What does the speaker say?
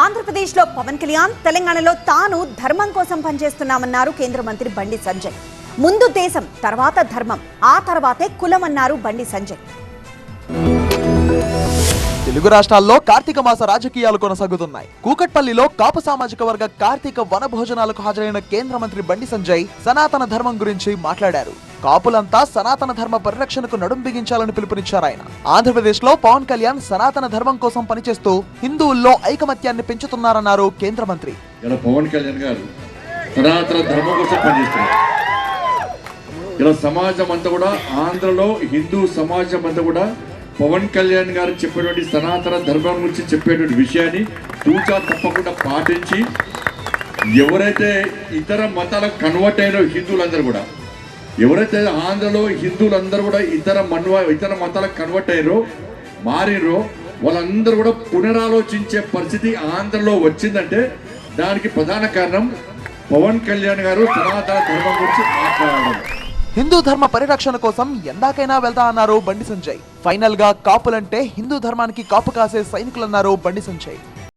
ఆంధ్రప్రదేశ్లో పవన్ కళ్యాణ్ తెలంగాణలో తాను ధర్మం కోసం పనిచేస్తున్నామన్నారు కేంద్ర మంత్రి బండి సంజయ్. ముందు దేశం తర్వాత ధర్మం ఆ తర్వాతే కులం అన్నారు బండి సంజయ్. తెలుగు రాష్ట్రాల్లో కార్తీక మాస రాజకీయాలు కొనసాగుతున్నాయి. కూకట్పల్లిలో కాపు సామాజిక వర్గ కార్తీక వన భోజనాలకు హాజరైన కేంద్ర మంత్రి బండి సంజయ్ సనాతన ధర్మం గురించి మాట్లాడారు. కాపులంతా సనాతన ధర్మ పరిరక్షణకు నడుం బిగించాలని పిలుపునిచ్చారు ఆయన. ఆంధ్రప్రదేశ్లో పవన్ కళ్యాణ్ సనాతన ధర్మం కోసం పనిచేస్తూ హిందువుల్లో ఐకమత్యాన్ని పెంచుతున్నారన్నారు కేంద్ర మంత్రి. పవన్ కళ్యాణ్ గారు సనాతన ధర్మం కోసం పనిచేస్తున్నారు. ఇలా సమాజం అంతా కూడా ఆంధ్రలో హిందూ సమాజం అంతా కూడా పవన్ కళ్యాణ్ గారు చెప్పేటువంటి సనాతన ధర్మం గురించి చెప్పేటువంటి విషయాన్ని తూచా తప్పకుండా పాటించి ఎవరైతే ఇతర మతాలకు కన్వర్ట్ అయిన హిందువులందరూ కూడా ఎవరైతే ఆంధ్రలో హిందువులందరూ కూడా ఇతర మన్వ ఇతర మతాలకు కన్వర్ట్ అయ్యారో మారిరో వాళ్ళందరూ కూడా పునరాలోచించే పరిస్థితి ఆంధ్రలో వచ్చిందంటే దానికి ప్రధాన కారణం పవన్ కళ్యాణ్ గారు సనాతన ధర్మం గురించి మాట్లాడడం. హిందూ ధర్మ పరిరక్షణ కోసం ఎందాకైనా వెళ్తా అన్నారు బండి సంజయ్. ఫైనల్గా కాపులంటే హిందూ ధర్మానికి కాపు కాసే సైనికులన్నారు బండి సంజయ్.